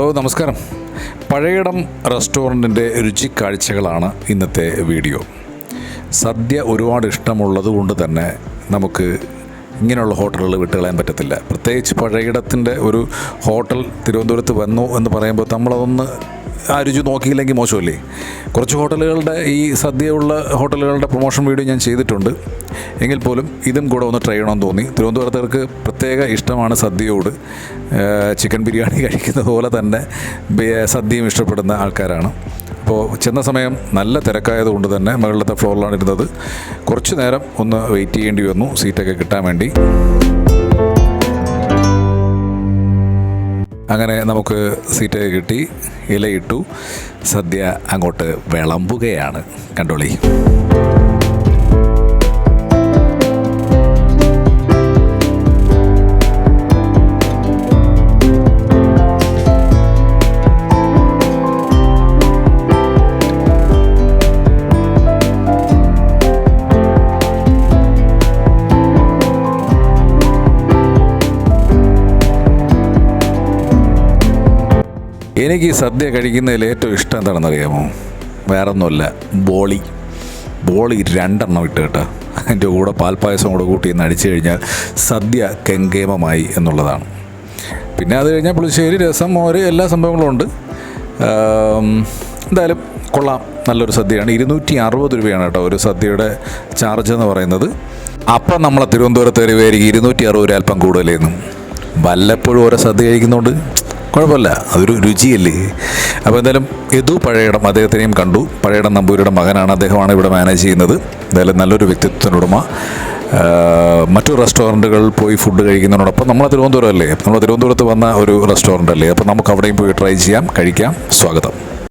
ഓ നമസ്കാരം. പഴയടം റെസ്റ്റോറന്റിന്റെ രുചിക്കാഴ്ചകളാണ് ഇന്നത്തെ വീഡിയോ. സദ്യ ഒരുപാട് ഇഷ്ടമുള്ളത് കൊണ്ട് തന്നെ നമുക്ക് ഇങ്ങനെയുള്ള ഹോട്ടലുകൾ വിട്ടുകളയാൻ പറ്റത്തില്ല. പ്രത്യേകിച്ച് പഴയടത്തിന്റെ ഒരു ഹോട്ടൽ തിരുവനന്തപുരത്ത് വന്നു എന്ന് പറയുമ്പോൾ നമ്മളതൊന്ന് ആ രുചി നോക്കിയില്ലെങ്കിൽ മോശമല്ലേ? കുറച്ച് ഹോട്ടലുകളുടെ ഈ സദ്യയുള്ള ഹോട്ടലുകളുടെ പ്രൊമോഷൻ വീഡിയോ ഞാൻ ചെയ്തിട്ടുണ്ട്. എങ്കിൽ പോലും ഇതും കൂടെ ഒന്ന് ട്രൈ ചെയ്യണമെന്ന് തോന്നി. തിരുവനന്തപുരത്തേർക്ക് പ്രത്യേക ഇഷ്ടമാണ് സദ്യയോട്. ചിക്കൻ ബിരിയാണി കഴിക്കുന്നത് പോലെ തന്നെ സദ്യയും ഇഷ്ടപ്പെടുന്ന ആൾക്കാരാണ്. അപ്പോൾ ചെന്ന സമയം നല്ല തിരക്കായതുകൊണ്ട് തന്നെ മുകളിലത്തെ ഫ്ലോറിലാണ് ഇരുന്നത്. കുറച്ച് നേരം ഒന്ന് വെയിറ്റ് ചെയ്യേണ്ടി വന്നു. സീറ്റൊക്കെ കിട്ടാൻ വേണ്ടി. അങ്ങനെ നമുക്ക് സീറ്റൊക്കെ കിട്ടി. ഇലയിട്ടു. സദ്യ അങ്ങോട്ട് വിളമ്പുകയാണ്. കണ്ടോളി. എനിക്ക് ഈ സദ്യ കഴിക്കുന്നതിൽ ഏറ്റവും ഇഷ്ടം എന്താണെന്ന് അറിയാമോ വേറെ ഒന്നുമില്ല ബോളി. ബോളി രണ്ടെണ്ണം ഇട്ട് കേട്ടോ. അതിന്റെ കൂടെ പാൽപ്പായസം കൂടെ കൂട്ടി ഒന്ന് അടിച്ചു കഴിഞ്ഞാൽ സദ്യ കെങ്കേമമായി എന്നുള്ളതാണ്. പിന്നെ അത് കഴിഞ്ഞാൽ പുളിശ്ശേരി രസം മോര് എല്ലാ സംഭവങ്ങളും ഉണ്ട്. എന്തായാലും കൊള്ളാം. നല്ലൊരു സദ്യയാണ്. ഇരുന്നൂറ്റി അറുപത് രൂപയാണ് കേട്ടോ ഒരു സദ്യയുടെ ചാർജ് എന്ന് പറയുന്നത്. അപ്പം നമ്മളെ തിരുവനന്തപുരത്ത് വരുവായിരിക്കും ഇരുന്നൂറ്റി അറുപത് രൂപ അല്പം കൂടുതലേന്നും. വല്ലപ്പോഴും ഓരോ സദ്യ കഴിക്കുന്നതുകൊണ്ട് കുഴപ്പമില്ല. അതൊരു രുചിയല്ലേ? അപ്പോൾ എന്തായാലും യദു പഴയടം അദ്ദേഹത്തിനെയും കണ്ടു. പഴയടം നമ്പൂരിയുടെ മകനാണ്. അദ്ദേഹമാണ് ഇവിടെ മാനേജ് ചെയ്യുന്നത്. എന്തായാലും നല്ലൊരു വ്യക്തിത്വത്തിനുടമ മറ്റു റെസ്റ്റോറന്റുകൾ പോയി ഫുഡ് കഴിക്കുന്നതിനോടൊപ്പം നമ്മൾ തിരുവനന്തപുരം അല്ലേ നമ്മൾ തിരുവനന്തപുരത്ത് വന്ന ഒരു റെസ്റ്റോറന്റ് അല്ലേ? അപ്പോൾ നമുക്ക് അവിടെയും പോയി ട്രൈ ചെയ്യാം. കഴിക്കാം. സ്വാഗതം.